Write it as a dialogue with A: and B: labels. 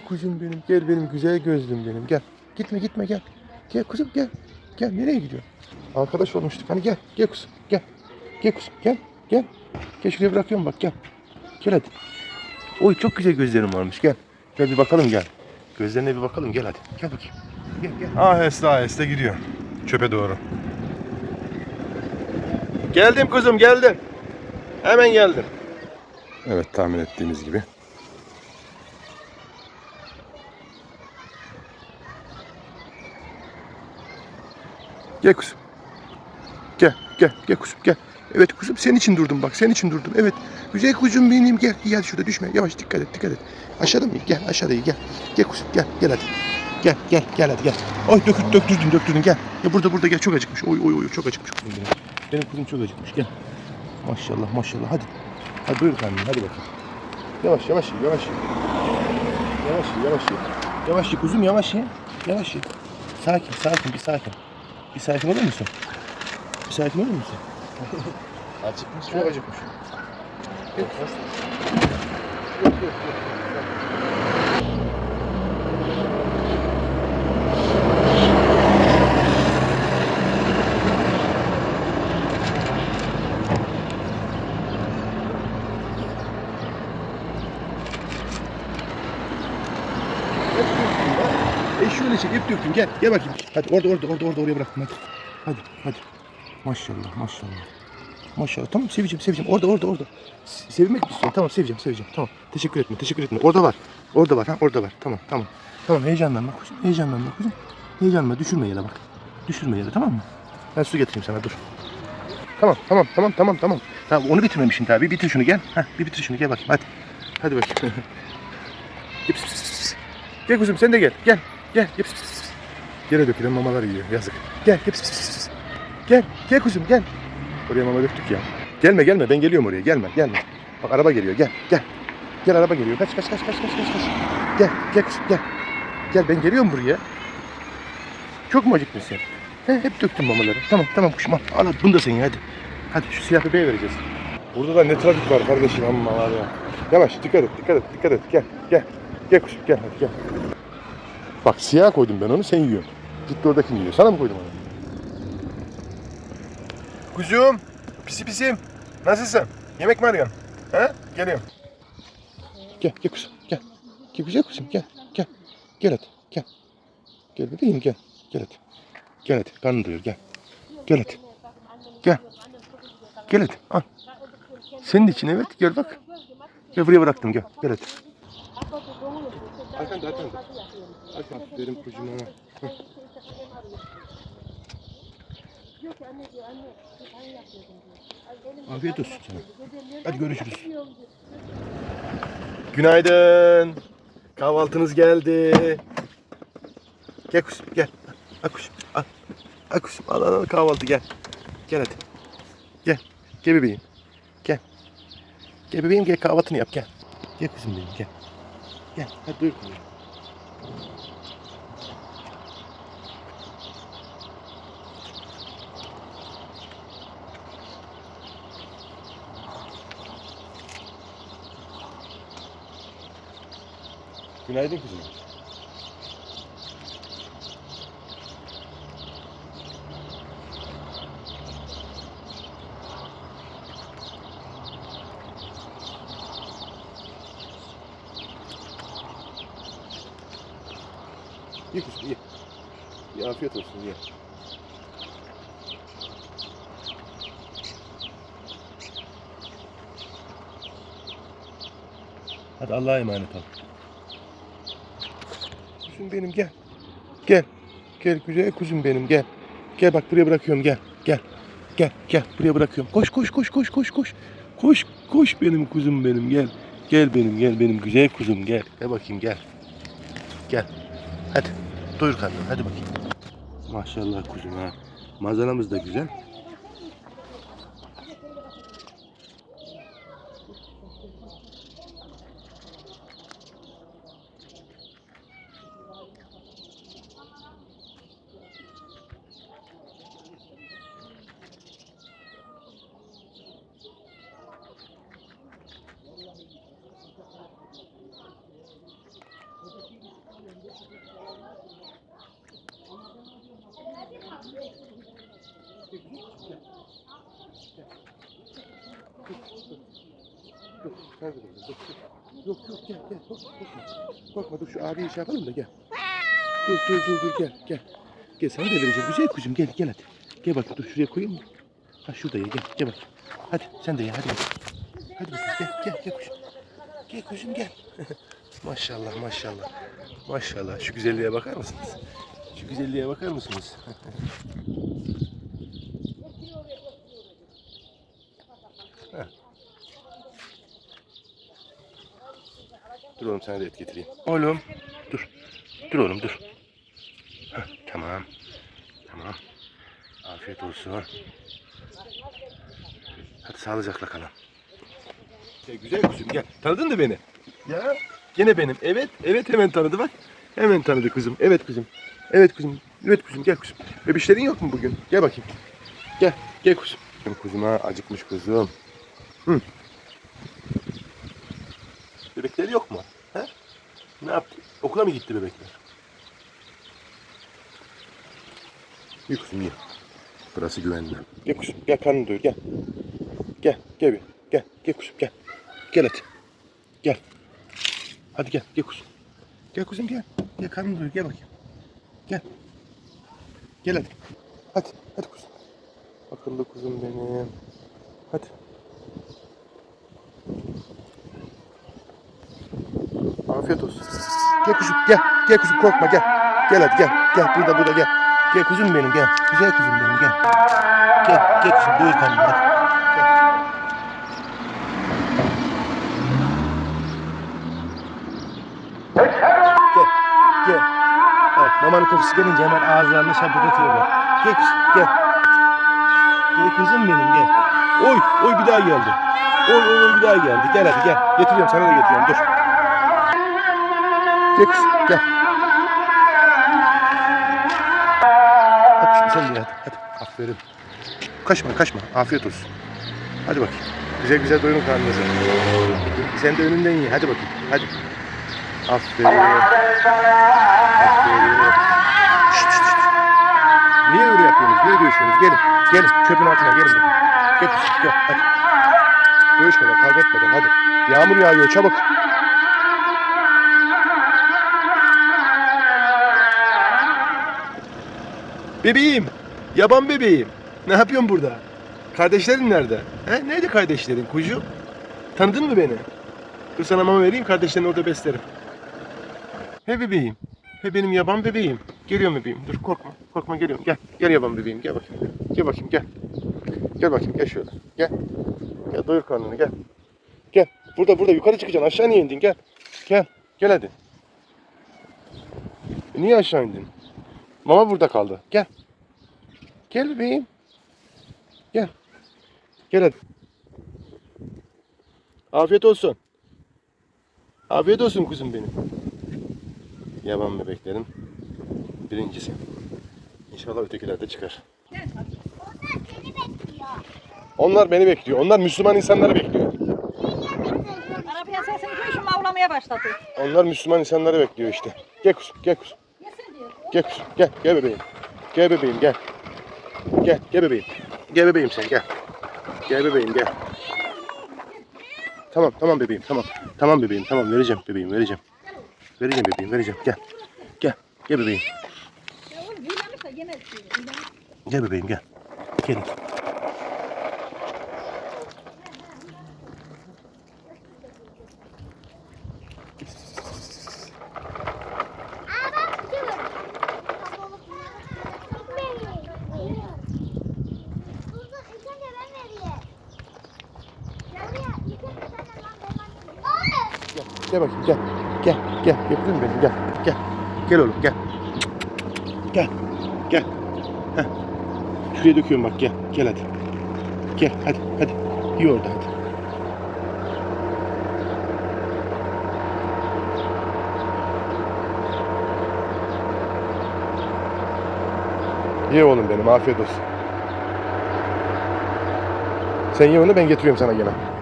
A: Kuzum benim gel benim güzel gözlüm benim gel. Gitme gitme gel. Gel kuzum gel. Gel nereye gidiyorsun? Arkadaş olmuştuk hani gel. Gel kuzum gel. Gel kuzum gel. Gel. Gel şuraya bırakıyorum bak gel. Gel hadi. Oy çok güzel gözlerin varmış gel. Gel bir bakalım gel. Gözlerine bir bakalım gel hadi. Gel bakayım. Gel gel. Aheste aheste gidiyor. Çöpe doğru. Geldim kuzum geldim. Hemen geldim. Evet tahmin ettiğimiz gibi. Gel kuzum. Gel, gel, gel kuzum, gel. Evet kuzum, senin için durdum bak, senin için durdum. Evet, güzel kuzum benim, gel. Gel şurada düşme, yavaş dikkat et, dikkat et. Aşağıda mı? Gel, aşağıda gel. Gel kuzum, gel, gel hadi. Gel, gel, gel hadi gel. Oy dökür, döktürdün, döktürdün, gel. Ya burada, burada gel, çok acıkmış. Oy, oy, oy, çok acıkmış benim. Kuzum çok acıkmış, gel. Maşallah, maşallah, hadi. Hadi buyur karnım, hadi bakayım. Yavaş, yavaş, yavaş. Yavaş, yavaş. Yavaş ye kuzum, yavaş. Yavaş. Sakin, sakin, bir sakin. Bir sakin olur musun? Bir sakin olur musun?
B: Acıkmış
A: Çok acıkmış. Yok, yok, yok. yok. Hep döktüm ya. E döktüm gel gel bakayım. Hadi orada orada orada orada oraya bıraktım hadi. Hadi hadi. Maşallah maşallah. Maşallah tamam seveceğim seveceğim orada orada orada. Se- Sevmek mi istiyorsun? Tamam seveceğim seveceğim tamam. Teşekkür etme teşekkür etme. Orada var. Orada var ha orada var. Tamam tamam. Tamam heyecanlanma kuzum heyecanlanma kuzum. Heyecanlanma düşürme yere bak. Düşürme yere tamam mı? Ben su getireyim sana dur. Tamam tamam tamam tamam tamam. Tamam onu bitirmemişsin tabii. Bitir şunu gel. Heh, bir bitir şunu gel bakayım hadi. Hadi bakayım. Gel kuzum sen de gel. Gel. Gel. Gel. Yere dökülen mamalar yiyor. Yazık. Gel. Gel. Pis, pis, pis. Gel. Gel kuzum gel. Oraya mama döktük ya. Gelme gelme ben geliyorum oraya. Gelme gelme. Bak araba geliyor. Gel. Gel. Gel araba geliyor. Kaç kaç kaç kaç kaç kaç. Gel. Gel kuzum gel. Gel ben geliyorum buraya. Çok mu acıktın sen? He, hep döktün mamaları. Tamam tamam kuşum al. Al bunu da sen hadi. Hadi şu siyah bebeğe vereceğiz. Burada da ne trafik var kardeşim amma var ya. Yavaş dikkat et dikkat et dikkat et. Gel gel. Gel kuşum gel hadi gel. Bak siyah koydum ben onu sen yiyorsun. Gitti oradakini yiyor. Sana mı koydum onu? Kuzum, pisi pisim. Nasılsın? Yemek mi arıyorsun? He? Geliyorum. Gel, gel kuzum, gel. Gel güzel kuzum, gel, gel. Gel hadi, gel. Gel bebeğim, gel. Gel hadi. Gel hadi, karnın doyur, gel. Gel hadi. Gel. Gel hadi, al. Senin için evet, gel bak. Gel buraya bıraktım, gel. Gel hadi. Arkanda, arkanda. Arkanda, benim kucuma. Hı. Afiyet olsun sana. Hadi görüşürüz. Günaydın. Kahvaltınız geldi. Gel kuşum gel. Al kuşum al. Al kuşum al al al kahvaltı gel. Gel hadi. Gel. Gel bebeğim. Gel. Gel bebeğim gel kahvaltını yap gel. Gel kuzum benim gel. Gel hadi buyur Günaydın kuzum. Ye kuzum ye. Ye afiyet olsun ye. Hadi Allah'a emanet ol. Kuzum benim gel. Gel. Gel güzel kuzum benim gel. Gel bak buraya bırakıyorum gel. Gel. Gel gel buraya bırakıyorum. Koş koş koş koş koş koş. Koş koş benim kuzum benim gel. Gel benim gel benim güzel kuzum gel. Gel bakayım gel. Gel. Hadi. Doyur karnını hadi bakayım. Maşallah kuzum ha. Manzaramız da güzel. Yok, yok gel gel korkma korkma. Dur şu abiyi şey yapalım da gel. Dur dur dur dur gel gel. Gel sana da vereceğim. Güzel kuzum gel gel hadi. Gel bak dur şuraya koyayım mı? Ha şurada ye gel gel bak. Hadi sen de ye hadi bak. Hadi bakayım gel gel gel kuzum. Gel kuzum gel. maşallah maşallah. Maşallah şu güzelliğe bakar mısınız? Şu güzelliğe bakar mısınız? Dur oğlum sana da et getireyim. Oğlum dur. Dur oğlum dur. Heh, tamam. Tamam. Afiyet olsun. Hadi sağlıcakla kalın. Ya güzel kuzum gel. Tanıdın da beni. Ya gene benim. Evet. Evet hemen tanıdı bak. Hemen tanıdı kuzum. Evet kuzum. Evet kuzum. Evet kuzum gel kuzum. Bebişlerin yok mu bugün? Gel bakayım. Gel. Gel kuzum. Benim kuzuma acıkmış kuzum. Hı. Bebekleri yok mu? He? Ne yaptı? Okula mı gitti bebekler? İyi kuzum. Burası güvenli. Gel kuzum gel karnını doyur gel. Gel gel bir. Gel gel kuzum gel. Gel hadi. Gel. Hadi gel gel kuzum. Gel kuzum gel. Gel karnını doyur gel bakayım. Gel. Gel hadi. Hadi hadi kuzum. Akıllı kuzum benim. Hadi. Afiyet olsun. Gel kuzum gel. Gel kuzum korkma gel. Gel hadi gel. Gel burada burada gel. Gel kuzum benim gel. Güzel kuzum benim gel. Gel gel kuzum doyur karnını hadi. Gel. Evet, mamanın kokusu gelince hemen ağızlarını şapırdatıyorlar. Gel kuzum gel. Gel kuzum benim gel. Oy oy bir daha geldi. Oy oy oy bir daha geldi. Gel hadi gel. Getiriyorum sana da getiriyorum dur. Gel kızım gel. Hadi sen de hadi. Hadi aferin. Kaçma kaçma. Afiyet olsun. Hadi bakayım. Güzel güzel doyurun karnınızı. Sen de önünden ye. Hadi bakayım. Hadi. Aferin. Aferin. Şşt, şşt. Niye öyle yapıyorsunuz? Niye dövüşüyorsunuz? Gelin. Gelin. Çöpün altına gelin. Gel gel. Hadi. Dövüşmeden, kavga etmeden. Hadi. Yağmur yağıyor. Çabuk. Bebeğim. Yaban bebeğim. Ne yapıyorsun burada? Kardeşlerin nerede? He? Nerede kardeşlerin kucu? Tanıdın mı beni? Dur sana mama vereyim kardeşlerini orada beslerim. He bebeğim. He benim yaban bebeğim. Geliyorum bebeğim. Dur korkma. Korkma geliyorum. Gel. Gel yaban bebeğim. Gel bakayım. Gel bakayım gel. Gel bakayım gel şöyle. Gel. Gel doyur karnını gel. Gel. Burada burada yukarı çıkacaksın. Aşağı niye indin? Gel. Gel. Gel hadi. E, niye aşağı indin? Mama burada kaldı. Gel. Gel bebeğim. Gel. Gel hadi. Afiyet olsun. Afiyet olsun kuzum benim. Yaban bebeklerin birincisi. İnşallah ötekiler de çıkar. Onlar beni bekliyor. Onlar Müslüman insanları bekliyor.
C: Arabaya sesini duy şimdi avlamaya başladı.
A: Onlar Müslüman insanları bekliyor işte. Gel kuzum, gel kuzum. Gel kuzum, gel. Gel bebeğim. Gel bebeğim, gel. Gel, gel bebeğim. Gel bebeğim sen, gel. Gel bebeğim, gel. Tamam, tamam bebeğim, tamam. Tamam bebeğim, tamam. Vereceğim bebeğim, vereceğim. Vereceğim bebeğim, vereceğim. Gel. Gel, gel bebeğim. Gel bebeğim, gel. Gel. Gel bakayım, gel. Gel, gel. Getirdin mi beni? Gel, gel. Gel oğlum, gel. Gel, gel. Heh. Şuraya döküyorum bak, gel. Gel hadi. Gel, hadi, hadi. İyi orada hadi. Ye oğlum benim, afiyet olsun. Sen ye onu, ben getiriyorum sana gene.